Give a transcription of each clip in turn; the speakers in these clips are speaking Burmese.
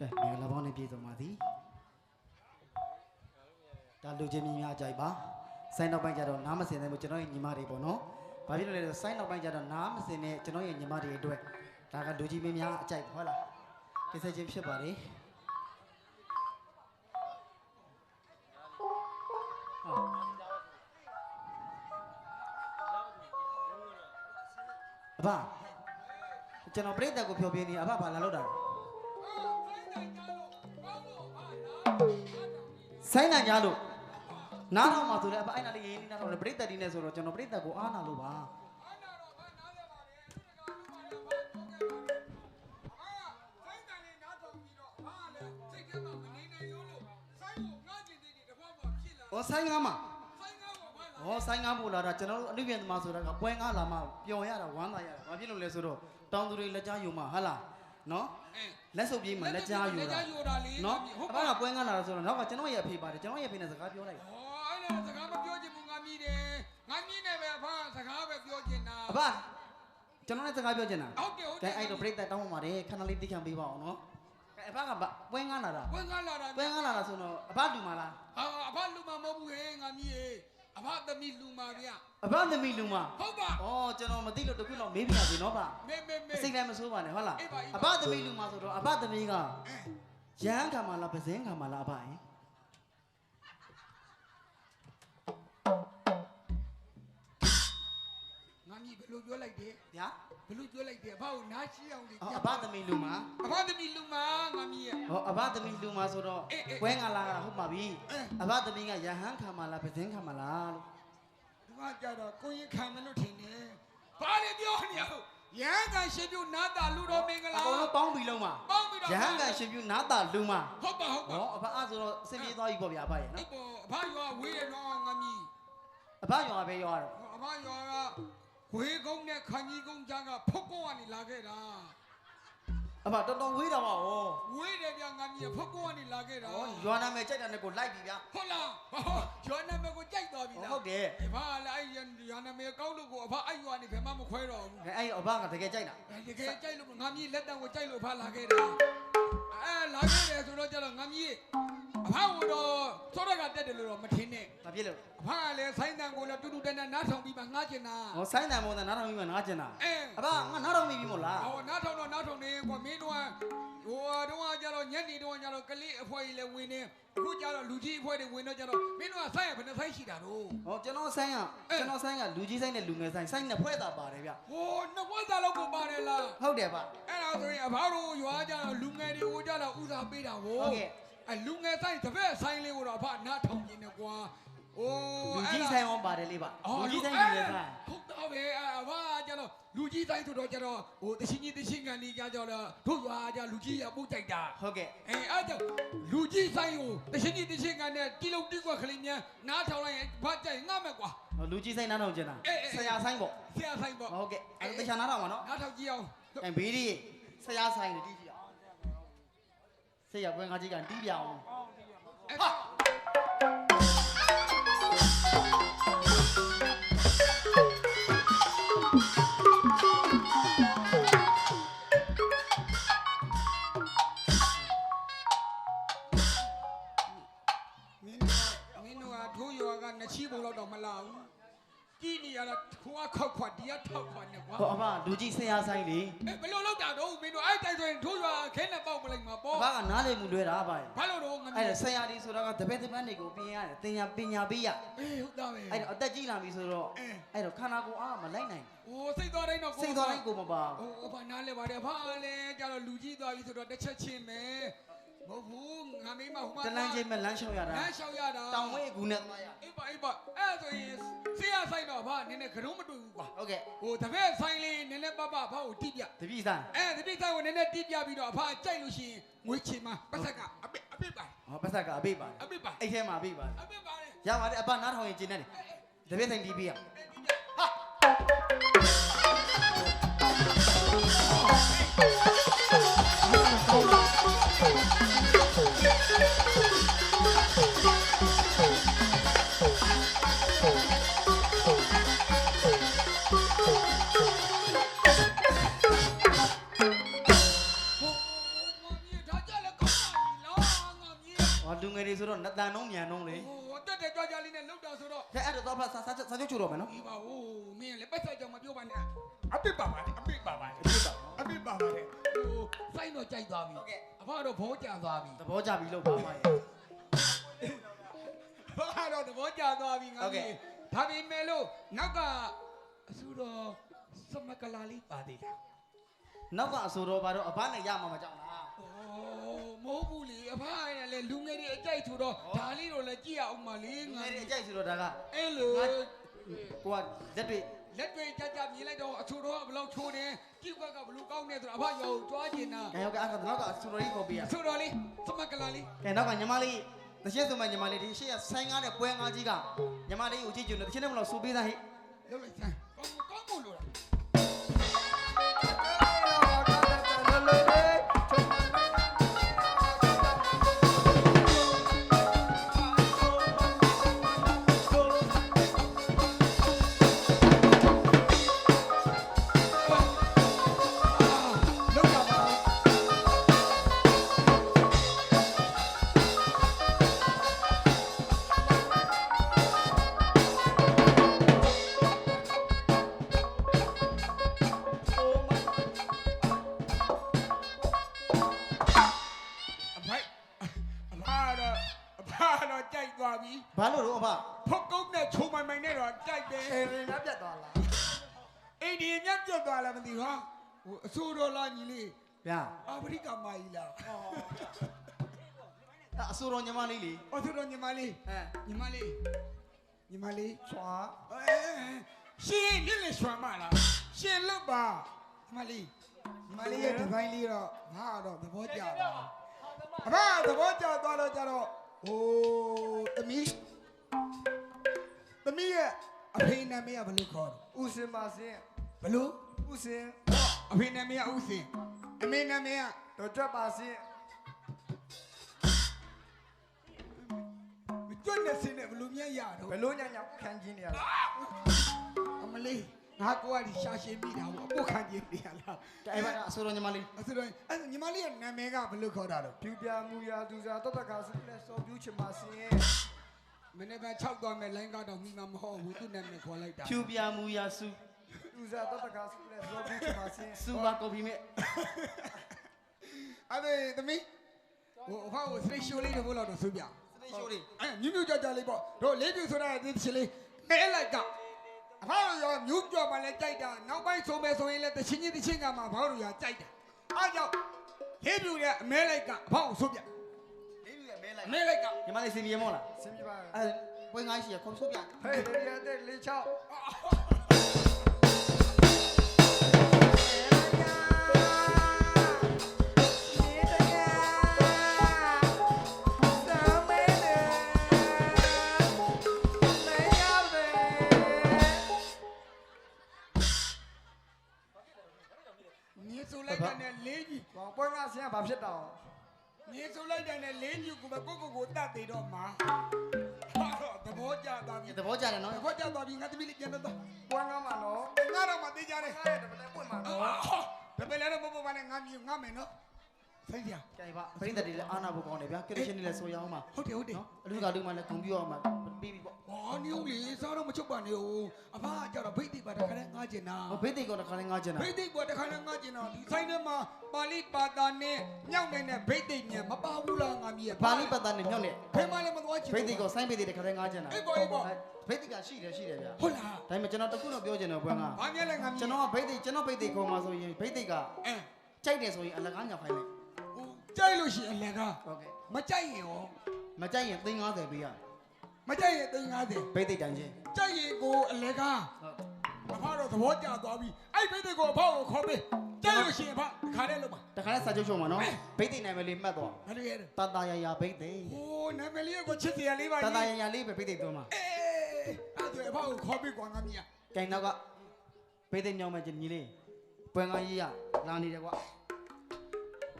ကဲမင်္ဂလာပေါင်းနဲ့ပြည့်စုံပါသည်ဒါလူချင်းများများကြိုက်ပါစိုင်းနောက်ပိုင်းကျတော့နားမစင်တဲ့မို့ကျွန်တော်ရဲ့ညီမတွေပေါ့နော်ဘာဖြစ်လို့လဲဆိုတော့စိုင်းနောက်ပိုင်းကျတော့နားမစင်တဲ့ကျွန်တော်ရဲ့ညီမတွေအတွက်ဒါကလူချင်းများများအကြိုက်ဟုတ်လားကိစ္စချင်းဖြစ်ပါတယ်အဘကျွန်တော်ပြိတ္တကိုဖြောပြနေအဘဘာလာလို့တာလဲ ဆိုင်းနိုင်ကြလို့နားထောင်မှာဆိုလည်းအပအိုင်နာလေးရင်းနေနားထောင်တယ်ပြိတ္တဒီနဲ့ဆိုတော့ကျွန်တော်ပြိတ္တကိုအားနာလို့ပါ။ဟောဆိုင်းငါမှာဟောဆိုင်းငါမို့လာတာကျွန်တော်တို့အနုပြန်သမားဆိုတာကပွဲငါလာမှပျော်ရတာဝမ်းသာရတာ။ဘာဖြစ်လို့လဲဆိုတော့တောင်သူတွေလက်ကြားယူမှာဟာလား။နော် လက်စုပ်ပြေးမှာလက်ကြားယူတာ။နော်အဘကပွဲငါလာတာဆိုတော့နောက်ကကျွန်တော်ရဲ့အဖေပါတယ်ကျွန်တော်ရဲ့အဖေနဲ့စကားပြောလိုက်ဟောအဲ့ဒါစကားမပြောချင်ဘူးငါမြည်တယ်ငါမြည်နေပဲအဖစကားပဲပြောချင်တာ။အဘကျွန်တော်နဲ့စကားပြောချင်တာဟုတ်တယ်ဟုတ်။တယ်ကဲအဲ့တော့ပြိတ္တတောင်းပန်ပါတယ်ခဏလေးသိခံပေးပါအောင်နော်။ကဲအဘကပွဲငါလာတာဝင်ကားလာတာပွဲငါလာတာဆိုတော့အဘလူမလားဟာအဖလူမမဟုတ်ဘူးဟဲ့ငါမြည် အဖသမီးလူမဗျ။အဘသမီးလူမဟုတ်ပါ။အော်ကျွန်တော်မသိလို့တခုလောက်မေးပြရစီနော်ဗျ။မေမေမေစိတ်လည်းမဆိုးပါနဲ့ဟုတ်လားအေးပါအေးပါအဘသမီးလူမှာဆိုတော့အဘသမီးကရဟန်းခံမလားပဇင်းခံမလားအဘရင် ဘယ်လိုပြောလိုက်တယ်ဗျာဘယ်လိုပြောလိုက်တယ်အဖကိုနားရှိအောင်လေအော်အဘသမီးလူမှာအဖသမီးလူမငါမြည်ဟောအဘသမီးလူမှာဆိုတော့အေးအေးပွဲငါလာတာဟုတ်ပါပြီအေး အဘသမီးကရဟန်းခံမလားပဇင်းခံမလားလို့ဒီကကြတော့ကိုရင်ခံမလို့ထင်တယ်ဘာလဲပြောနေရရဟန်းကန်ရှင်ပြုနာတာလူတော်မင်္ဂအလာ ကုန်လုံးပေါင်းပြီးလုံးမှာပေါင်းပြီးတော့ ရဟန်းကရှင်ပြုနာတာလူမှာဟုတ်ပါဟုတ်ပါဟောအဘအဲ့ဆိုတော့အစင်ပြေသွားပြီပေါ့ဗျာအဘရဲ့အဲ့နော်ပေါ်အဖရွာဝေးတယ်နော်ငါမြည်အဘရွာပဲရွာတော့ အဖရွာက ဝေးကုန်းနဲ့ခန်းကြီးကုန်းကြားကဖုတ်ကုန်းကနေလာခဲ့တာအဘတော်တော်ဝေးတာပါဩဝေးတယ်ဗျငါမြည်ဖုတ်ကုန်းကနေလာခဲ့တာဩရွာနာမယ်ကြိုက်တာနဲ့ကိုလိုက်ပြီဗျာဟုတ်လားဟောရွာနာမည်ကိုကြိုက်သွားပြီလားဟုတ်တယ်အဖလည်းအဲ့ရွာနာမည်ကောက်လို့ကိုအဖအဲ့ရွာနေဘယ်မှမခွဲတော့ဘူးအဲအဲ့အဘကတကယ်ကြိုက်တာတကယ်ကြိုက်လို့ငါမြည်လက်တံကိုကြိုက်လို့အဖလာခဲ့တာ အဲလာခဲ့တယ်ဆိုတော့ကျတော့ငါမြည်အဖကတော့စောရကတက်တယ်လို့တော့မထင်နဲ့ဘာဖြစ်လို့အဖကလည်းဆိုင်းတန်ကိုလည်းတူတူတန်တန်နားထောင်ပြီးမှငှားကျင်တာဟောဆိုင်းတန်ပုံစံနားထောင်ပြီးမှနားကျင်တာအဲအဘငါနားထောင်မိပြီမို့လားဟောနားထောင်တော့နားထောင်နေကွာမင်းတို့ကဟိုတော့ကျတော့ညနေတော့ကျတော့ကလေးအဖွဲကြီးလည်းဝင်နေ အခုကျတော့လူကြီးအဖွဲတွေဝင်တော့ကျတော့မင်းတို့ကဆိုင်ရဘယ်နှဆိုင်ရှိတာတော့ဟောကျွန်တော်ဆိုင်းကကျွန်တော်ဆိုင်းကလူကြီးဆိုင်နဲ့လူငယ်ဆိုင်ဆိုင်နှစ်ဖွဲ့တာပါတယ်ဗျဟိုနှစ်ဝက်သားလောက်ကိုပါတယ်လားဟုတ်တယ်ဗျ အဲ့ဒါဆိုရင်အဖားတို့ရွာကျတော့လူငယ်တွေကိုကျတော့ဦးစားပေးတာဗောဟုတ်ကဲ့ အဲလူငယ်ဆိုင်တစ်ဖက်ဆိုင်လေးကိုတော့အဖနားထောင်နေတယ်ကွာအိုးလူကြီးဆိုင်ရောပါတယ်လေးဗျအော်လူကြီးဆိုင်လူငယ်ဆိုင် ဟုတ် တော့ပဲအဖားကျတော့လူကြီးဆိုင်ဆိုတော့ကျတော့ဟိုတချင်းကြီးတချင်းကန်ကြီးကျတော့တို့ရွာကျလူကြီးရပို့ကြိုက်တာဟုတ်ကဲ့အဲအဲ့ကြောင့်လူကြီးဆိုင်ကိုတချင်းကြီးတချင်းကန်နဲ့တီလုံးတိကွက်ကလေးများနားထောင်လိုက်ရင်ဘာကြိုက်ငတ်မဲ့ကွာဟောလူကြီးဆိုင်နားထောင်ကျင်တာအေးအေးဆရာဆိုင်ပေါ့ဆရာဆိုင်ပေါ့ဟုတ်ကဲ့အဲ့ဒါတခြားနားထောင်ပါနော်နားထောင်ကြည့်အောင်အဲဘေးဒီဆရာဆိုင်ကိုတီးပြအောင်ဆရာပွဲငါကြီးကတီးပြအောင်အဲ့ဟာ လောက်တော့မလာဘူးကြည့်နေရတာခွာခောက်ခွာဒီကထောက်ခွာနေကွာဟောအဘလူကြီးဆရာဆိုင်လေအဲဘယ်လိုလောက်တာတော့မင်းတို့အဲ့တိုင်ဆိုရင်ထိုးရွာခဲနဲ့ပေါက်မလိုက်မှာအပေါ့ဘကနားလေမှုလွဲတာဗျဘာလို့တော့ငါအဲ့ဒါဆရာဒီဆိုတာကတပည့်တပန်းတွေကိုပြင်ရတယ်တင်ညာပညာပေးရအေးဟုတ်တာပဲအဲ့တော့အသက်ကြီးလာပြီဆိုတော့အဲအဲ့တော့ခန္ဓာကိုယ်အားမလိုက်နိုင်ဟိုစိတ်သွားတိုင်းတော့စိတ်သွားတိုင်းကိုမပါဟိုဘာနားလဲပါတယ်ဘာလဲကြတော့လူကြီးသွားပြီဆိုတော့တစ်ချက်ချင်းပဲ မဟုတ်ဘူးငါမင်းမဟိုမှာတလန်းချင်းမဲ့လမ်းလျှောက်ရတာလမ်းလျှောက်ရတာတောင်ဝဲကူနဲ့သွားရအေးပါအေးပါအဲ့ဆိုရင်ဆရာဆိုင်တော့ဘာနည်းနည်းကရုံးမတွေ့ဘူးကွာဟုတ်ကဲ့ဟိုတပည့်ဆိုင်လေးနည်းနည်းပပဘာကိုတိပြတပည့်ဆိုင်အဲတပည့်ဆိုင်ကိုနည်းနည်းတိပြပြီးတော့အဖကြိုက်လို့ရှိရင်ငွေချေမှာပတ်သက်ကအပိအပိပါဟောပတ်သက်ကအပိတ်ပါတယ်အပိပါအဲ့ထဲမှာအပိတ်ပါတယ်အပိပါလေရပါတယ်အပနားထောင်ရင်ကျင်းနေတယ်တပည့်ဆိုင်တီးပေးရဟို လူငယ်တွေဆိုတော့နတန်နှုံးမြန်နှုံးလေဟိုတက်တက်ကြွကြွလေးနဲ့လှုပ်တာဆိုတော့ကဲအဲ့တော့တော့ဖတ်စာစာစာချုပ်ချိုးတော့မယ်နော်ဒီပါဟိုမင်းလည်းပတ်သက်ကြောင်မပြောပါနဲ့အပစ်ပါပါလေအပစ်ပါပါလေအပစ်ပါအပစ်ပါပါလေဟိုစိုင်းတော့ကြိုက်သွားပြီအဖတော့ဘောကြသွားပြီသဘောကျပြီလို့ပါမရဲ့ဘာတော့သဘောကျသွားပြီငါဟုတ်ကဲ့ကြီးဒါပေမဲ့လို့နောက်ကအဆူတော်စမကလာလေးပါသေးတယ် နောက်ကအဆိုတော့ဘာတော့အဘနဲ့ရမှာမကြောက်လား။အော်မဟုတ်ဘူးလေအဖရလေလူငယ်တွေအကြိုက်ဆိုတော့ဒါလေးတော့လည်းကြည့်ရအောင်ပါလေလူငါငယ်တွေအကြိုက်ဆိုတော့ဒါကအဲ့လိုကိုကလက်တွေလက်တွေကြကြမြင်လိုက်တော့အဆူတော်ကဘလောက်ချိုးတယ်ကြည့်ကွက်ကဘလို့ကောင်းနေဆိုတော့အဖရောကြွားကျင်တာကဲဟုတ်ကဲ့အဲ့တော့နောက်ကအဆိုတော်ကြီးခေါ်ပေးရအဆူတော်လေးစမကလာလေးကဲနောက်ကညီမလေးတရှင်းဆိုမှညီမလေးဒီရှေ့ကဆိုင်းကားနဲ့ပွဲငါးကြီးကညီမလေးကိုကြည့်ကြည့်နေတရှင်းနဲ့မလို့စူပေးသားဟိလုပ်လိုက်စမ်းကောင်းကောင်း အိန္ဒိယမြတ်ပြတ်သွားလားမသိဘူးဟာဟိုအဆိုးတော်လားညီလေးဗျာအာဖရိကမာကြီးလားအဲ့အဆိုတော်ညီမလေးလေအဆိုးတော်ညီမလေးအဲညီမလေးညီမလေးချွာအဲရှင်မြင့်လေရွှမ်းမလားရှင်လွတ်ပါညီမလေးညီမလေးရဲ့ဒီဇိုင်းလေးတော့ဘာတော့သဘောကျပါအမသဘောကျသွားတော့ကြတော့ဟိုသမီးသမီးရဲ့အဖေနာမည်ကဘယ်လိုခေါ်လဲဥစင်ပါစင် ဘယ်လိုဥစင်အဖေနာမည်ကဥစဉ်အမေနာမည်ကတော့ကြွက်ပါစင်မကျွတ်နေစင်းနဲ့ဘယ်လိုမြတ်ရတော့ဘယ်လိုညညခံကျင်းနေရလဲအမလေးငါကွာဒီရှာရှင်းမိတာပေါ့အပုတ်ခံကျင်းနေရလားကဲအဲ့ဘာအဆိုတော်ညီမလေးအဲ့ဆိုတော့အဲ့ညီမလေးရဲ့နာမည်ကဘယ်လိုခေါ်တာတော့ပြူပြမူရာသူစားတတ်တကာစုလက်စောပြူချင်ပါစင်မနေ့က6သွားမယ်လိုင်းကတော့မိမမဟုတ်ဘူးသူ့နာမည်ခေါ်လိုက်တာဖြူပြမူရာစု သူစားတတ်တကာစုလက်စောပြူချင်ပါစင်စူပါကော်ဖီမဲ့အဲ့ဒါသမီးဟိုအဖေကိုစတိတ်ရှိုးလေးတစ်ခုလောက်တော့ဆိုပြစတိတ်ရှိုးလေးအဲ့မြူးမြူးကြကြလေးပေါ့တို့လေးပြူဆိုတာဒီချင်လေးငဲလိုက်ကအဖေရောမြူးကြော်မှလည်းကြိုက်တာနောက်ပိုင်းဆုံးမယ်ဆိုရင်လည်းတချင်းချင်းတချင်းကမှဘာလို့ရကြိုက်တာအားကြောင့်လေးပြူရဲ့အမဲလိုက်ကအဖေကိုဆိုပြလေးပြည့်မဲလိုက်အမဲလိုက်ကညီမလေးစင်ပြေမောလားစင်ပြပါအဲပွဲငါးရှိရခုံဆိုးပြဟေးရရတဲ့လေးချောက် ဖြစ်တော့မြေဆိုလိုက်တဲ့နဲ့လေးကြီးကိုပဲကိုကိုကိုတတ်သေးတော့မှာဟာတော့သဘောကျသွားပြီသဘောကျတယ်နော်သဘောကျသွားပြီငါသမီးလေးပြန်တော့ပွဲငါမှာတော့ငါတော့မသေးကြနဲ့ငါရဲ့တပလက်ပွင့်မှာတော့ဘယ်ပဲလဲတော့မပေါ်ပါနဲ့ငါမြငါမယ်နော် စိတ်ကြကဲပါပြိတ္တတွေလည်းအာနာဖို့ကောင်းတယ်ဗျာကရရှင်တွေလည်းဆိုရအောင်ပါဟုတ်တယ်ဟုတ်တယ်နော်အလူကလူမှလည်းဂုံပြအောင်ပါပြီးပြီပေါ့ဟောနည်းဦးလေစားတော့မချုပ်ပါနဲ့ဦးအဖကကြတော့ဘိတ်တိပါတခါနဲ့ငါကျင်တာဟောဘေးတိတ်ကောတခါလေးငါကျင်တာဘိတ်တိကတခါနဲ့ငါကျင်တော့ဒီဆိုင်ထဲမှာပါဠိပါတာနဲ့မြောက်နေတဲ့ဘိတ်တိညမပါဘူးလားငါမြည်ဘာလိပတ်သားနဲ့မြောက်နဲ့ဖဲမလည်းမသွားချင်ဘေးတိတ်ကောဆိုင်းဘေးတိတ်တခါလေးငါကျင်တာအေးပေါ့အေးပေါ့ဘေးတိတ်ကရှိတယ်ရှိတယ်ဗျာဟုတ်လားဒါပေမဲ့ကျွန်တော်တခုတော့ပြောချင်တယ်ဘွန်းကဘာမြဲလဲငါမြည်ကျွန်တော်ကဘေးတိတ်ကျွန်တော်ဘေးတိတ်ခေါ်မှာဆိုရင်ဘေးတိတ်ကအဲကြိုက်တယ်ဆိုရင်အလကားညာဖိုင်လိုက်ဟို ကြိုက်လို့ရှိရင်အလကားဟုတ်ကဲ့မကြိုက်ရင်ရောမကြိုက်ရင်350ပေးရမကြိုက်ရင်350ဘေးတိတ်တန်ချင်းကြိုက်ရင်ကိုအလကားဟုတ်အဖတော့သဘောကျသွားပြီအဲ့ဘိတ်တိကိုအဖေကိုခေါ်ပေးကြိုက်လို့ရှိရင်အဖခါတဲ့လို့ပါတခါလေးစာချုပ်ချုံမှာနော်ဘေးတိတ်နိုင်မယ်လေးမှတ်တော့ဘာလို့ရဲလဲတတရရဘေးတိတ်ဟိုနာမည်လေးကိုချစ်စရာလေးပါတကြီးတရရလေးပဲဘေးတိတ်သွင်းမှာအေးအဲ့ဒါအဖေကိုခေါ်ပေးကွာငါမြည်ကဲနောက်ကဘေးတိတ်မြောင်းမဲ့ညီလေးပွဲငါကြီးရလာနေတယ်ကွာ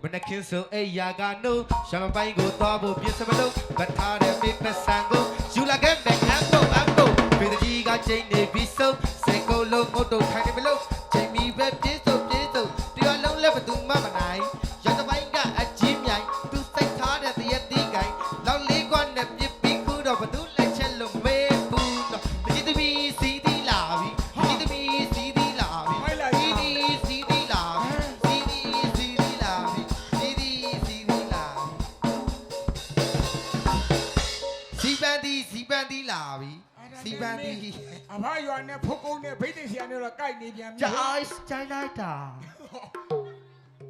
မနခင်ဆိုအိယာကနိုးရှမပိုင်းကိုသွားဖို့ပြစ်စမလို့ဗတ်ထားတဲ့မိပဆန်ကိုယူလာခဲ့တဲ့အပ်ဖို့အပ်ဖို့ပြည်သူကြီးကချိန်နေပြီးဆုံးစေကုလုံးငုတ်တုတ်ထိုင်နေမလို့ချိန်မီပဲပြေးစုံပြေးစုံတရားလုံးလည်းဘသူမှ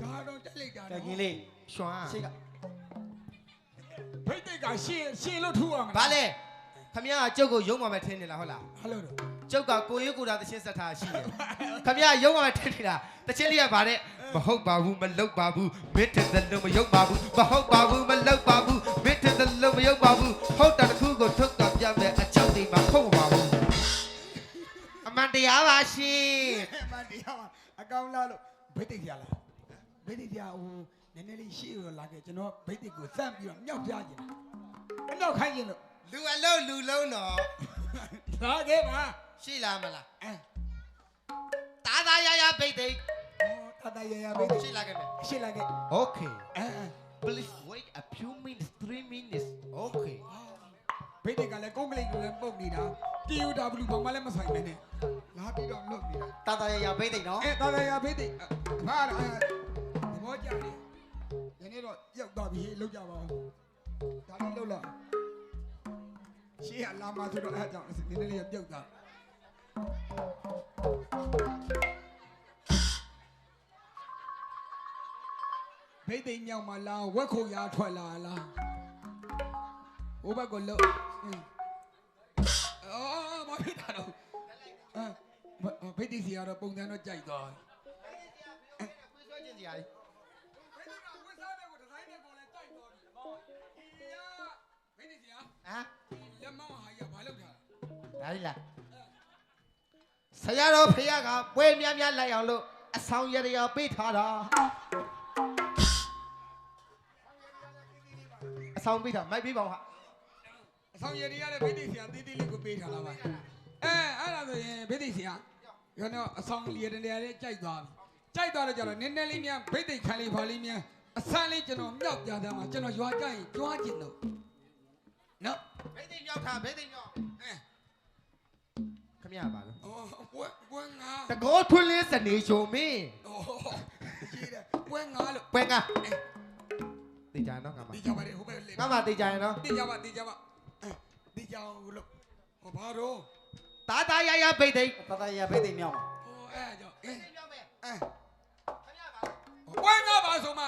ဒါတော့ကြိုက်လိုက်တာကဲကင်းလေးရွှမ်းရှေ့ကဗိတ်သိကရှင်ရှင်လို့ထူအောင်ဘာလဲခမရကကျုပ်ကိုယုံမှမထင်းနေလားဟုတ်လားဟယ်လိုတော့ကျုပ်ကကိုရွေးကိုတာတချင်းဆက်ထားရှိတယ်ခမရယုံမှမထင်းနေတာတချင်းလေးကဗါတဲ့မဟုတ်ပါဘူးမလုပ်ပါဘူးမစ်တဲ့လုံးမယုံပါဘူးမဟုတ်ပါဘူးမလုပ်ပါဘူးမစ်တဲ့လုံးမယုံပါဘူးဟုတ်တာတစ်ခုကိုထုတ်တော့ပြမယ်အကြောက်တွေမှာဖုတ်မပါဘူးအမှန်တရားပါရှင်မန်တရားပါအ ကောင်လာလို့ဗိတ်သိစီလာဗိတ်သိစီဟိုနည်းနည်းလေးရှေ့ရလာခဲ့ကျွန်တော်ဗိတ်သိကိုစမ်းပြီးတော့မြောက်ပြခြင်းအနောက်ခိုင်းခြင်းလို့လူအလုံးလူလုံးတော့ဒါခဲ့ပါရှိလားမလားအဲတာသာရရဘိတ်သိက်ဟောတတရရဗိတ်သိရှိလားခဲ့မယ်ရှေ့လာခဲ့ Okay အဲ please wait a few minutes 3 minutes Okay ဗိတ်သိကလည်းကုန်းကလေးကိုလည်းပုတ်နေတာ TUW ဘာမှလည်းမဆိုင်နေနဲ့လာပြီးတော့လွတ်နေတာတာတာရရဘိတ်သိက်နော်အဲတာတရဗိတ်သိဘာလဲသဘောကျတယ်ဒီနေ့တော့ရောက်သွားပြီလောက်ကြပါဦးဒါလေးလောက်လောက်ရှေ့ကလာမှဆိုတော့အဲကြောင့်နည်းနည်းလေးပြုတ်သွားဘိသိက်မြောက်မှာလားဝက်ခုံရထွက်လာလားဟိုဘက်ကိုလှုပ် အင်းအော်မဖြစ်တာတော့အဲဘိသိက်စီကတော့ပုံစံတော့ကြိုက်သွားခွေးဆွဲခြင်းစီရတယ်ဘိသိက်ကဝက်စားတဲ့ကိုဒီဇိုင်းနဲ့ပေါ်လဲကြိုက်သွားပြီဘိသိက်စီကဟမ်လက်မောင်းဟာရဘာလုပ်တာဒါလေးလားဆရာတော်ဖေရကပွဲများများလိုက်အောင်လို့အဆောင်ရရပေးထားတာအဆောင်ပေးထားမိုက်ပေးပါဦးဟာ အဆောင်ရည်ရတဲ့ဘိသိက်စီကတီးတီးလေးကိုပေးထားလာပါအဲအဲ့ဒါဆိုရင်ဘိသိက်စီကရောတော့အဆောင်ရည်တဲ့နေရာလေးကြိုက်သွားပြီကြိုက်သွားတော့ကျတော့နည်းနည်းလေးများဘိသိက်ခံလေးပါလေးများအဆန်းလေးကျွန်တော်မြောက်ပြသားမှာကျွန်တော်ရွာကြရင်ကြွားကျင်တော့နော်ဘိသိက်မြောက်ထားဘိသိက်မြောက်အဲခမရပါလို့အော်ဝက်ဝက်ငါတကောထွန်းလင်းစနေချုံမင်းအော်ရှိတယ်ဝက်ငါလို့ပွဲငါတေးကြနော်ငါမဒီကြပါလေဟိုဘက်လေငါမတေးကြရနော်ဒီကြပါဒီကြပါ ဒီကြောင်လို့ဟောဘာတော့တာတာရရဘိသိက်တာတာရရဘိတ်သိက်မြောက်မှာဟောအဲကြောင့်အဲမြောက်မယ်အဲခမရပါဝက်ငါပါဆိုမှ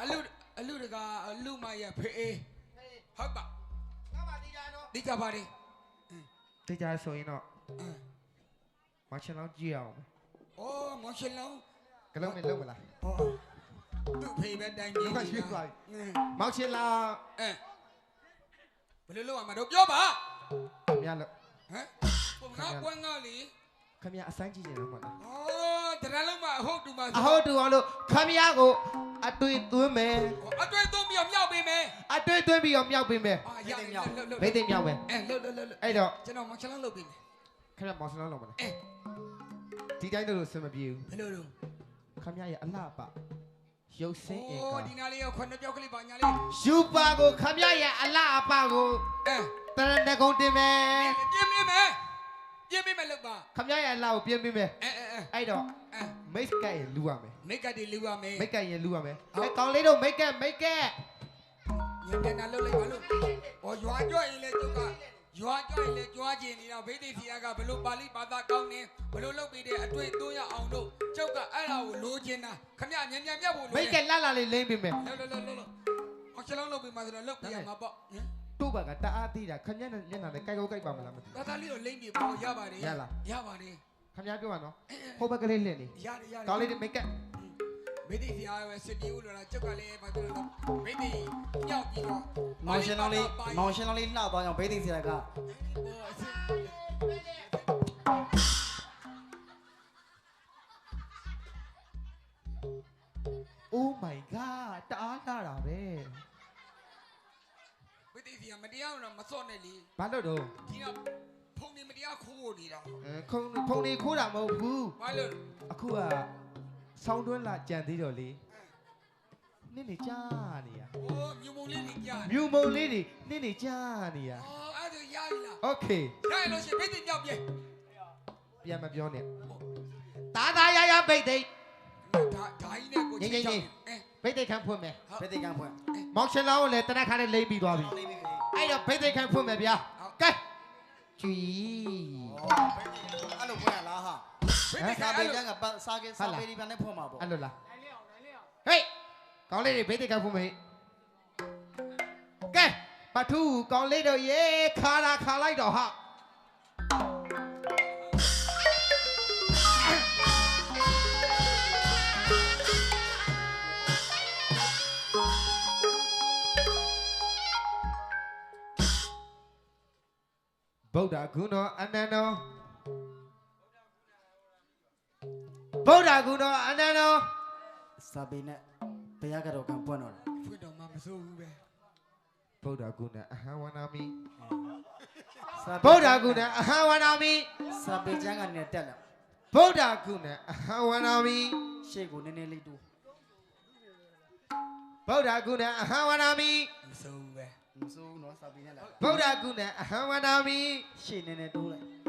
အလူအလူတကအလူမရဲ့ဖေးအေးဟုတ်ပါငါမတေးကြနော်ဒီကြပါလေတေးကြဆိုရင်တော့အဲမချင်တော့ကြည့်အောင်အော်မောင်ရှင်လောင်းကလုံးမလုံးမလားဟောသူ့ဖေးပဲတိုင်းကြီးဟုတ်ကဲ့ရွှေ့သွားပြီအဲမောင်ချင်လားအဲ ဘယ်လိုလုပ်ရမှာတော့ပြောပါခမရလို့ဟမ်ဟိုငါဝက်ငါလေခမရအဆိုင်ကြည့်နေတော့မလားအော်တရလုံးမအဟုတ်တူမှာအဟုတ်တူအောင်လို့ခမရကိုအတွေ့သွင်းမယ်အတွေ့သုံးပြီးတော့မြောက်ပေးမယ်အတွေ့သွင်းပြီးတော့မြောက်ပေးမယ်အာရပြီလှုပ်လှုပ်ဘိသိက်မြောက်မယ်အဲလှုပ်လှုပ်လှုပ်လှုပ်အဲ့တော့ကျွန်တော်မောင်ချလန်းလုပ်ပေးမယ်ခမရမောင်စလုံးလုံးမလားအဲဒီတိုင်းလို့စင်မပြေဘူးဘယ်လိုလုပ်ခမရရဲ့အလှပ ရုပ်စင်းအင်အိုးကာဒီနာလေးရောခွန်းပြောက်ကလေးပါညာလေးယူပါကိုခမရရဲ့အလှအပကိုအဲတရဏဂုံတင်မယ်ပြင်းပြင်းမယ်ပြင်းပြင်းမယ်လုပ်ပါခမရရဲ့အလှကိုပြင်းပေးမယ်အဲအဲအဲအဲ့တော့အဲမိတ်ကပ်ရင်လူရမယ်မိတ်ကတ်တွေလူရမယ်မိတ်ကပ်ရင်လူရမယ်ဟုတ်အဲ့ကောင်လေးတို့မိတ်ကပ်မိတ်ကပ်ညပြန်လာလုပ်လိုက်ပါလို့ဟောရွာကြွရင်လေကျုပ်က ရွာကြွရင်လေကြွားကျင်နေတာဗိသိက်စီယာကဘလို့ပါဠိဘာသာကောင်းနေဘလို့လုပ်ပြီးတဲ့အတွေ့သွင်းရအောင်လို့ကျုပ်ကအဲ့ဒါကိုလိုချင်တာခမညံညံမြတ်ဖို့လိုမိတ်ကပ်လှလှလေးလိမ့်ပေးမယ်လှုပ်လှုပ်လှုပ်လှုပ်အောင်ချလုံးလုပ်ပြီးမှဆိုတော့လုပ်ပြရမှာပေါ့ဟင်တို့ဘကတအားသေးတာခမရနဲ့မျက်နှာနဲ့ကြိုက်ကောက်ကြိုက်ပါမလားမသိဒါသားလေးတော့လိမ့်ပြီပေါ့ရပါတယ်ရလားရပါတယ်ဘူးခမရပြောပါနော်ဟိုဘက်ကလေးလက်နေရတယ်ရတယ်ကောင်လေးတွေမိတ်ကပ် မေဒီစီအားပဲစစ်ပြေဦးလို့လားကျုပ်ကလည်းဘာလို့လဲမေဒီညောက်ပြီးတော့မောင်ရှင်တော်လေးမောင်ရှင်တော်လေးလှသွားအောင်ဘိတ်သိက်စီရကဟိုအစစ်။ Oh my god တအားလာတာပဲမေဒီစီကမတရားတော့မစော့နဲ့လေ။ဘာလို့တော့ဒီကဖုန်နေမတရားခိုးနေတာအဲခုံဖုန်နေခိုးတာမဟုတ်ဘူးဘာလို့။အခုက ဆောင်းတွင်းလာကြံသေးတော့လေ။နင့်နေကြားနေရဟိုမြုံမုံလေးကြီးကြား။မြူမုံလေးတွေနင့်နေကြားနေရအော်အဲ့ဒါရပြီလား။ Okay ရရလို့ရှိရင်မေဒီညောက်ပြေပြန်မပြောနဲ့။တာတာရရဘိတ်သိက်ဒါဒါကြီးနဲ့ကိုချင်းချောက်အဲဘိတ်သိက်ခံဖွင့်မယ်ဘိတ်သိက်ကဖွင့်။မောင်ရှင်လောင်းကိုလည်းတနက်ခါနဲ့လိမ့်ပြီးသွားပြီလေးလေး။အဲ့တော့ဘိတ်သိက်ခံဖွင့်မယ်ဗျာ။ကဲကျွီအဲ့လိုပွဲရလားဟာဖိတ်တဲ့ စာခါပေအဲ့ကျလိုန်ကပတ်စာကေစာပေဒီပြန်နဲ့ဖွင့်မှာပေါ့အဲ့လိုလားဟေးကောင်းလေးတွေဘိတ်တိတ်ကဖို့မေးကဲပထူကောင်းလေးတို့ရေခါတာခါလိုက်တော့ဟာဗုဒ္ဓဂုဏောအနန္တော ဗုဒ္ဓဂုဏောအနန္တောစာပေနဲ့ဘုရားကတော့ကံပွင့်တော့တယ်ဖွင့်တော့မှမစိုးဘူးပဲဗုဒ္ဓဂုဏအဟံဝနာမိစာပေဗုဒ္ဓဂုဏအဟံဝနာမိစာပေကျမ်းကနေတက်လာဗုဒ္ဓဂုဏအဟံဝနာမိရှေ့ကိုနည်းနည်းလေးတူဗုဒ္ဓဂုဏအဟံဝနာမိမစိုးဘူးပဲမစိုးဘူးနော်စာပေနဲ့လာဗုဒ္ဓဂုဏအဟံဝနာမိရှေ့နည်းနည်းတူလိုက်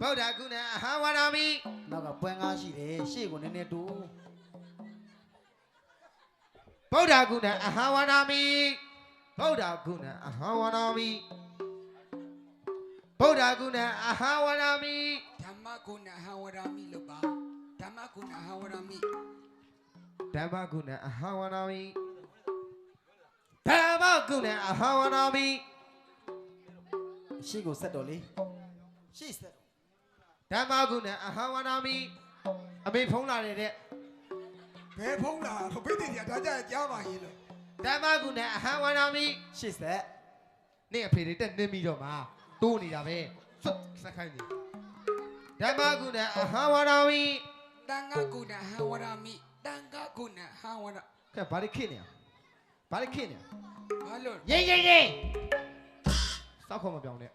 ဗုဒ္ဓဂုဏအဟံဝနာမိနောက်ကပွဲငါးရှိတယ်ရှေ့ကိုနည်းနည်းတူဗုဒ္ဓဂုဏအဟံဝနာမိဗုဒ္ဓဂုဏအဟံဝနာမိဗုဒ္ဓဂုဏအဟံဝနာမိဓမ္မကုဏဟံဝရမိလို့ပါဓမ္မကုဏဟံဝရမိဓမ္မဂုဏအဟံဝနာမိဓမ္မဂုဏအဟံဝနာမိရှေ့ကိုဆက်တော့လေရှေ့ဆက် ဓမ္မဂုဏအဟံဝနာမိအမေဖုံးလာတယ်တဲ့ဘယ်ဖုံးလာတော့ဖိတ်တဲ့ကြီးဒါကြကြားပါရင်လို့ဓမ္မဂုဏအဟံဝနာမိရှေ့ဆက်နေ့အဖေတွေတက်နှင်းပြီးတော့မှတိုးနေတာပဲဆွတ်စက်ခိုင်းနေဓမ္မဂုဏအဟံဝနာမိတန်ခါကုဏဟံဝရမိတန်ခါကုဏဟံဝရကဲဘာလို့ခင့်နေရဘာလို့ခင့်နေဘာလို့ရရေးရေးရေးစောက်ခေါ်မပြောင်းနဲ့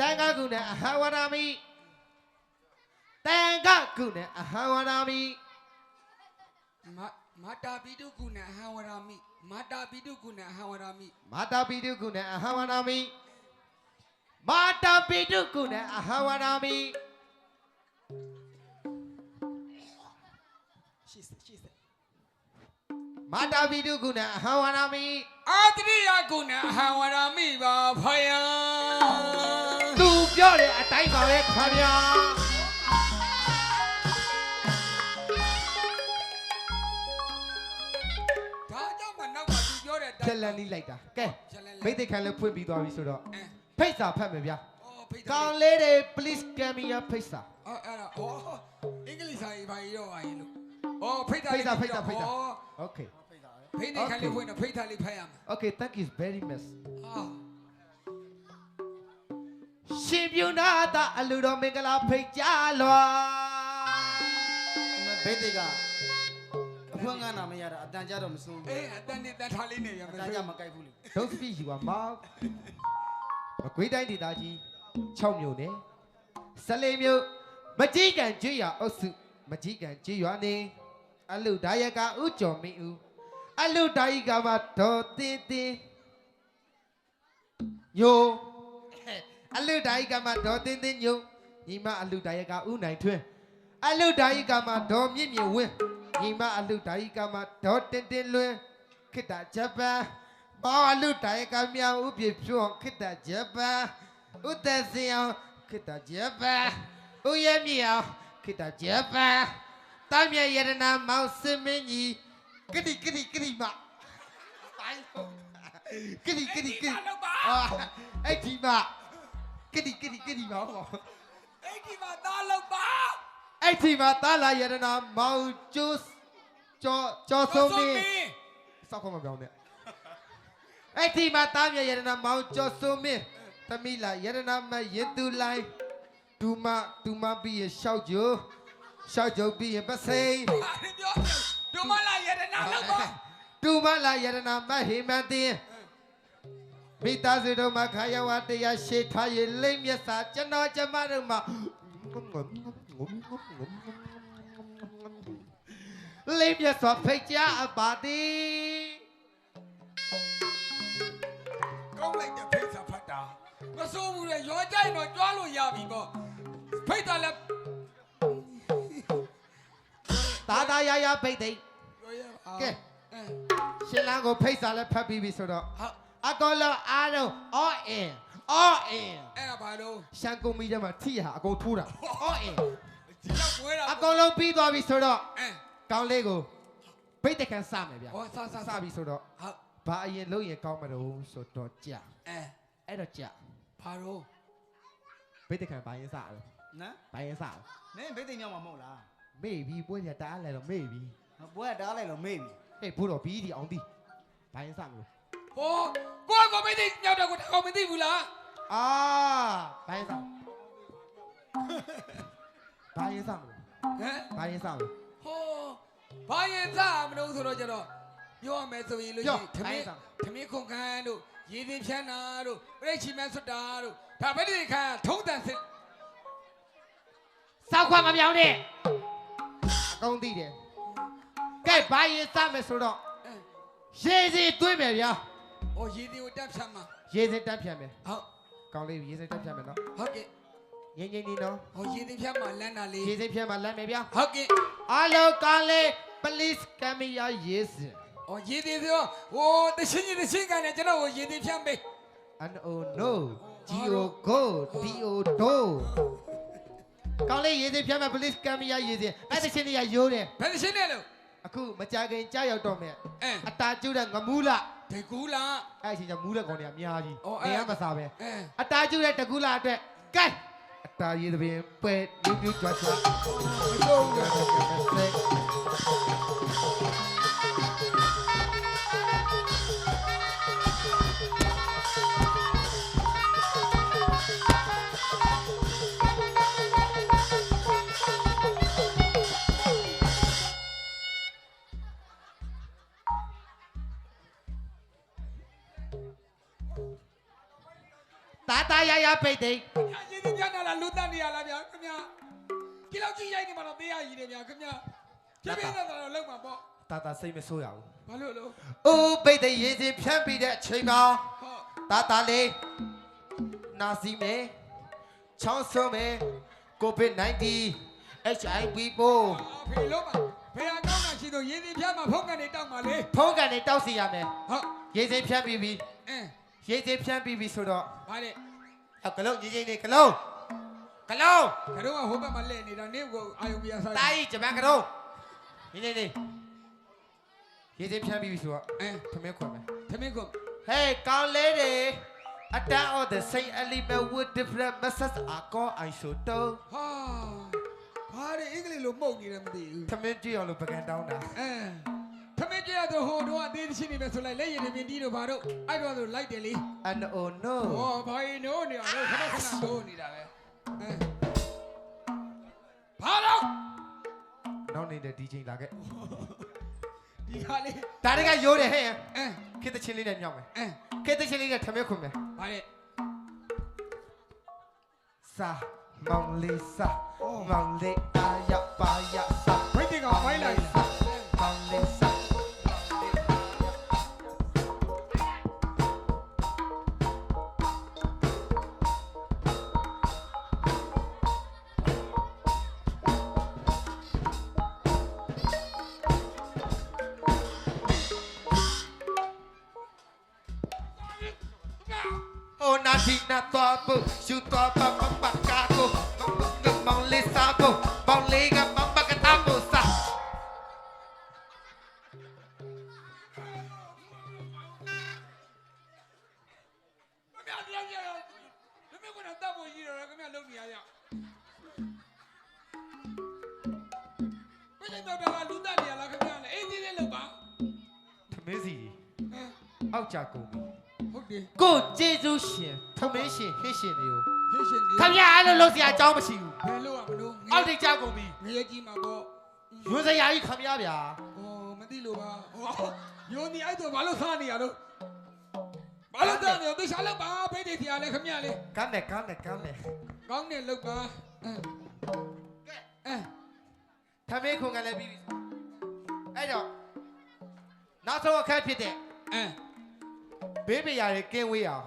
တန်ခါဂုဏအဟံဝနာမိတန်ခါဂုဏအဟံဝနာမိမမာတာပိတုကုဏဟံဝရမိမာတာပိတုကုဏဟံဝရမိမာတာပိတုဂုဏအဟံဝနာမိမာတာပိတုဂုဏအဟံဝနာမိရှေ့ဆက်ရှေ့ဆက် မာတာပိတုဂုဏအဟံဝနာမိအာတရိယကုဏဟံဝရမိပါဖယံသူပြောတဲ့အတိုင်းပါပဲခင်ဗျာဒါကြောင့်မနောက်ကသူပြောတဲ့ချက်လန်လေးလိုက်တာကဲချက်လန်မိတ်သိက်ခံလည်းဖွင့်ပြီးသွားပြီဆိုတော့အဲဖိတ်စာဖတ်မယ်ဗျာအော်ဖိတ်ကောင်းလေးတွေ please give me a ဖိတ်စာအော်အဲ့ဒါအော်အင်္ဂလိပ်စာရေးပါရေးတော့ပါရေးလို့အော်ဖိတ်တာဖိတ်စာဖိတ်တာဖိတ်တာအော် okay ဖိတ်တာပဲဖိတ်နေခါလေးဖွင့်တော့ဖိတ်တာလေးဖတ်ရမယ် okay thank you very much အာရှင်ပြူနာတာအလူတော်မင်္ဂလာဖိတ်ကြလွာဒီမှာဘေးတိကအဖွင့်ငန်းနာမရတာအတန်ကြတော့မစိုးဘူးအေးအတန်နဲ့တန်ထားလေးနေရမအယ်တန်ကြမကြိုက်ဘူးလေ don't speak you are mouth မကွေးတိုင်းဒေသကြီး6မြို့နယ်စလေးမြို့မကြီးကန်ကျွရအုပ်စုမကြီးကန်ကျွရွာနေအလူဒါယကဥကျော်မင်းဦး အလူဒါယကမှာဒေါ်တင်တင်ညိုအလူဒါယကမှာဒေါ်တင်တင်ညိုညီမအလူဒါယကဥနိုင်ထွန်းအလူဒါယကမှာဒေါ်မြင့်မြင့်ဝင်းညီမအလူဒါယကမှာဒေါ်တင်တင်လွင်ခိတ္တဂျပန်ဘောအလူဒါယကမြောင်ဥပြည့်ဖြွန်ခိတ္တဂျပန်ဥဒစင်အောင်ခိတ္တဂျပန်ဥယမြေအောင်ခိတ္တဂျပန်တမ်းမြရတနာမောင်စင်မင်းကြီး ကတိကတိကတိမတိုင်းကတိကတိကတိလောက်ပါအာအဲ့ဒီမကတိကတိကတိမဟောအဲ့ဒီမှာသားလောက်ပါအဲ့ဒီမှာတာလာရတနာမောင်ကျိုးကျော်ကျော်ဆုံးမင်းစောက်ခေါ်မပြောင်းနဲ့အဲ့ဒီမှာတာမြရတနာမောင်ကျော်ဆုံးမင်းသမီးလာရတနာမရင်သူလိုင်း ဒူမဒူမပြီးရရှောက်ကြိုရှောက်ကြိုပြီးရပစိန်အားပြောဒုမလာရတနာလောက်ပါဒူမလာရတနာမဟိမန်တင်မိသားစုတို့မှာခါရဝတရားရှေ့ထားရလိမ့်မျက်စာကျွန်တော်ကျမတို့မှာလိမ့်မျက်စာဖိတ်ကြအပါသည်ကောင်းလိုက်တဲ့ဖိတ်စာဖတ်တာမစိုးဘူးလေရောကြိုက်တော့ကြွားလို့ရပြီပေါ့ဖိတ်တာလည်း တာတာရရဖိတ်သိရောရကဲရှင်လန်းကိုဖိတ်စာလည်းဖတ်ပြီးပြီဆိုတော့ဟုတ်အကောင်လုံးအားလုံးအော်အင်အော်အင်အဲ့ဒါဘာလို့ရှန်ကုန်မီထဲမှာထိရအကုန်ထိုးတာအော်အင်ဒီတော့ဝဲတာအကောင်လုံးပြီးသွားပြီဆိုတော့အဲကောင်းလေးကိုဘိတ်တခန့်စမယ်ဗျာဟောစစစပြီဆိုတော့ဟုတ်ဘာအရင်လုပ်ရင်ကောင်းမလို့ဆိုတော့ကြာအဲအဲ့တော့ကြာဘာလို့ဘိတ်တခန့်ဘာရင်စလဲနော်ဘာရင်စလဲနင်းဘိတ်သိမ်းမြောက်မှာမဟုတ်လား မေ့ပြီပွဲရတားလဲတော့မေ့ပြီပွဲကတားလိုက်လို့မေ့ပြီဟေးဘိုးတော်ဘီးဒီအောင်ဒီဘာရင်စမလို့ဟောကိုကမသိမြောက်တော့ကိုတကောင်မသိဘူးလားအာဘာရင်စဘာရင်စမလို့ဟမ်ဘာရင်စမလို့ဟောဘာရင်စားမလို့ဆိုတော့ကျတော့ပြောရမယ်ဆိုရင်လို့ရှိရင်သမင်းသမင်းခုန်ခန်းတို့ရေသင်ဖြန်းတာတို့ပြိတ်ချီမန်းဆွတ်တာတို့ဒါပဲဒီခါထုံးတန်စစ်စောက်ခွာမပြောင်းနဲ့အ ကုန်သိတယ်ကဲဘာရင်စမယ်ဆိုတော့အဲရေစီသွင်းမယ်ဗျာဟောရေသင်ကိုတက်ဖြတ်မှာရေစင်တက်ဖြတ်မယ်ဟုတ်ကောင်းလေးရေစင်တက်ဖြတ်မယ်နော်ဟုတ်ကဲ့ငိမ့်ငိမ့်နေနော်ဟောရေသင်ဖြတ်မှာလမ်းတာလေးရေစင်ဖြတ်မှာလမ်းမယ်ဗျာဟုတ်ကဲ့အားလုံးကောင်းလေး police camera ရေစင်ဟောရေသင်ဆိုဟိုတချင်းကြီးတချင်းကနေကျွန်တော်ကိုရေသင်ဖြတ်ပေး N O no G O go D O do ကောင်းလေးရေစင်ဖြတ်မယ် police camera ရေစင်အဲ့တချင်းတွေကရိုးတယ်ဘယ်တချင်းနဲ့လို့အခုမကြခင်ကြားရောက်တော့မယ်အဲအတာကျုတဲ့ငမူးလာဒီကူလားအဲ့အချိန်ကျမူးတဲ့ကောင်တွေအများကြီးအော်အဲ့နေရမစားပဲအဲအတာကျုတဲ့တကူလာအတွက်ကဲအတာရေသပင်ပဲမြူးမြူးကြွားကြွားလုံး ပိတ်သိမ်းရေသင်ဖြတ်တာလားလူတက်နေရလားဗျာခင်ဗျာဒီလောက်ကြီးရိုက်နေမှာတော့သေးရကြီးတယ်ဗျာခင်ဗျာပြပြနေတာတော့လောက်မှာပေါ့တာတာစိတ်မဆိုးရဘူးဘာလို့လို့။အိုးပိတ်သိမ်းရေစင်ဖြန့်ပြီးတဲ့အချိန်မှာဟောတာတာလေးနာစီမယ်ချောင်းဆုံမယ်ကိုဗစ် -19 HIV ပိုးဖေလို့ပါဖေအကောင်းတာရှိတော့ရေသင်ဖြတ်မှာဖုန်းကနေတောက်မှာလေဖုန်းကန်နေတောက်စီရမယ်ဟုတ်ရေစင်ဖြန့်ပြီးပြီအင်းရေစင်ဖြန့်ပြီးပြီဆိုတော့ဘာလဲ အကလုံးကြီးကြီးနေကလုံးကလုံးကတော့ဟိုဘက်မှာလဲနေတာနေကိုအာယုံပြစားတာကြီးဂျပန်ကလုံးကြီးကြီးနေရေစင်ဖြန့်ပြီးပြီဆိုတော့အင်းသမင်းခွင်မယ်သမင်းကို Hey ကောင်းလေးတွေ attack of the same element with different methods are called isotope ဟာဘာလဲအင်္ဂလိပ်လိုမှုတ်နေတယ်မသိဘူးသမင်းကြည့်အောင်လို့ပကံတောင်းတာအင်း သမင်းကြရတော့ဟိုတော့အသေးချင်းနေပဲဆိုလိုက်လက်ရည်နေမြင်တီးတော့ဘာတော့အဲ့တော့ဆိုလိုက်တယ်လေ and oh no ဟောဘာရင်နိုးနေအောင်ခဏခဏနိုးနေတာပဲအင်းဘာတော့နောက်နေတဲ့ DJ လာခဲ့ဒီဟာလေးဒါတွေကရိုးတယ်ဟဲ့အင်းခေတ်သချင်းလေးနဲ့မြောက်မယ်အင်းခေတ်သချင်းလေးနဲ့ထမင်းခွင်မယ်ဘာလဲစာမောင်လေးစာမောင်လေးအာရပါရစာဘိတ်ကဝိုင်းလိုက်လားမောင်လေးစာ โอนาทีนาตัวปุชูตัวปะปะปะกาโกมังกะมังเลซาโกมังเลกะมังปะกะตาโกซา ခင်ဗျာဒီလောက်ရအောင်ခင်ဗျာကတော့တပ် ဖို့ကြီးတော့ခင်ဗျာလုံနေရရဘယ်တော့တော့လူတက်နေရလားခင်ဗျာလေအေးသေးသေးလို့ပါထမင်းစီဟမ်အောက်ကြကုန်ပြီဟုတ်တယ်ကိုကျေးဇူးရှင်ထမင်းရှင်ဟစ်ရှင်တွေကိုဟင်းရှင်ဒီခမရအဲ့လိုလုပ်စရာအကြောင်းမရှိဘူးဘယ်လို့ရမလို့အောက်တိတ်ကြကုန်ပြီငရဲကြီးမှာပေါ့ရွှေစရာကြီးခမရဗျာ ဘေးပရာတွေကင်းဝေးအောင်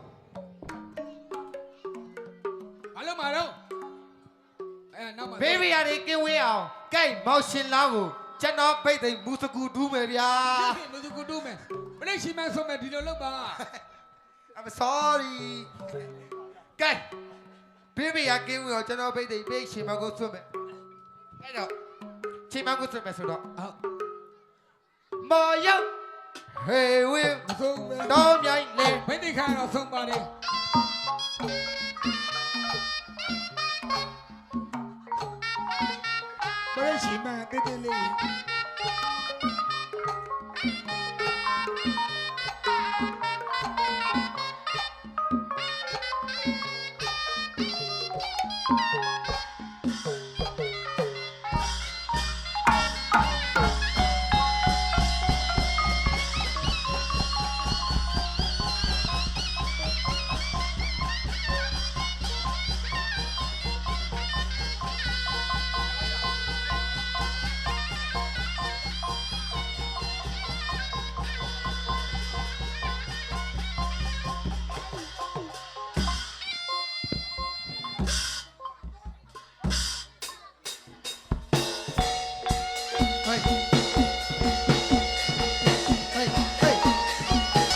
ဘာလို့မတော့အဲနောက်မှာဘေးပရာတွေကင်းဝေးအောင်ကဲမောင်ရှင်လောင်းကိုကျွန်တော်ဖိတ်သိမ်မူစကူတူးမယ်ဗျာမူစကူတူးမယ်ပြိရှင်မဆုံးမယ်ဒီလိုလုပ်ပါ I'm sorry ကဲဘေးပရာကင်းဝေးအောင်ကျွန်တော်ဖိတ်သိမ်ပြိရှင်မကိုဆွတ်မယ်အဲ့တော့ချိန်မကိုဆွတ်မယ်ဆိုတော့ဟုတ်မော်ရောက် ဟေးဝေးဆုံးတော့မြိုင်လေမင်းဒီခါတော့ဆုံးပါလေပရိရှိမတေးတေးလေး